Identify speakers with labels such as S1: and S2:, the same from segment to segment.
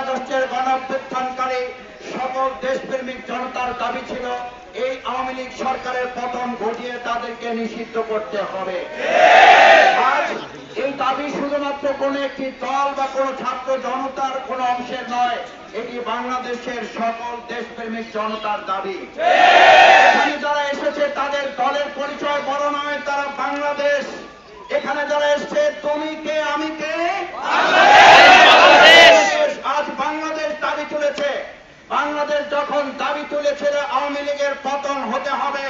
S1: আগস্টের গণঅভ্যুত্থানকারী সকল দেশপ্রেমিক জনতার দাবি ছিল, এই আওয়ামী লীগ সরকারের পতন ঘটিয়ে তাদেরকে নিষিদ্ধ করতে হবে। আজ এই দাবি শুধুমাত্র কোন একটি দল বা কোন ছাত্র জনতার কোন অংশের নয়, এটি বাংলাদেশের সকল দেশপ্রেমিক জনতার দাবি। যারা এসেছে, তাদের দলের পরিচয় বড় নয়, তারা বাংলাদেশ। এখানে যারা এসছে, তুমি কে বাংলাদেশ আজ বাংলাদেশ দাবি তুলেছে বাংলাদেশ যখন দাবি তুলেছিল আওয়ামী লীগের পতন হতে হবে।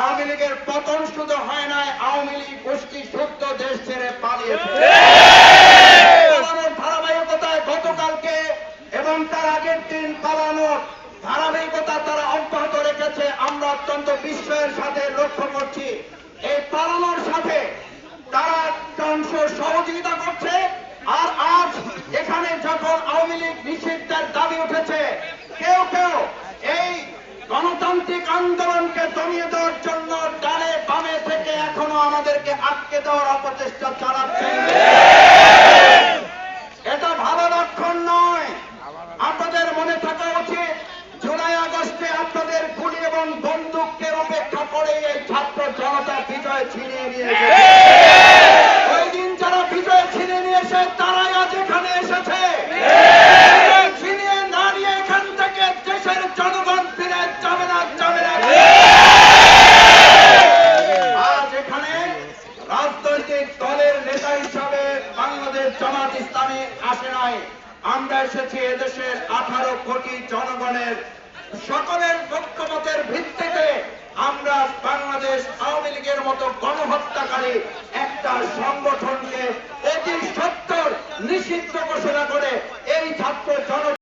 S1: আওয়ামী লীগের পতন শুধু হয় নাই, আওয়ামী লীগ গোষ্ঠী শুদ্ধ দেশ ছেড়ে পালিয়েছে ধারাবাহিকতায় গতকালকে এবং তার আগের দিন পালানোর ধারাবাহিকতা তারা অব্যাহত রেখেছে। আমরা অত্যন্ত বিস্ময়ের সাথে লক্ষ্য করছি। এই পালানোর সাথে তারা অংশ সহযোগিতা করছে। আর আজ এখানে যখন আওয়ামী লীগ নিষিদ্ধের দাবি উঠেছে গণতান্ত্রিক আন্দোলনকে দমিয়ে দেওয়ার জন্য ডানে বামে থেকে এখনও আমাদেরকে আটকে দেওয়ার অপচেষ্টা চালাচ্ছেন এটা ভালো লক্ষণ নয়। আপনাদের মনে থাকা উচিত, জুলাই আগস্টে আপনাদের গুলি এবং বন্দুককে উপেক্ষা করে এই ছাত্র জনতা বিজয় ছিনিয়ে নিয়েছে ওই দিন যারা বিজয় ছিনিয়ে নিয়েছে রাজনৈতিক দলের নেতা হিসাবে বাংলাদেশ জামাত ইসলামী আসে নাই। আমরা এসেছি এদেশের আঠারো কোটি জনগণের সকলের বক্তমতের ভিত্তিতে আমরা বাংলাদেশ আওয়ামী লীগের মতো গণহত্যাকারী একটা সংগঠনকে অতি সত্তর নিষিদ্ধ ঘোষণা করে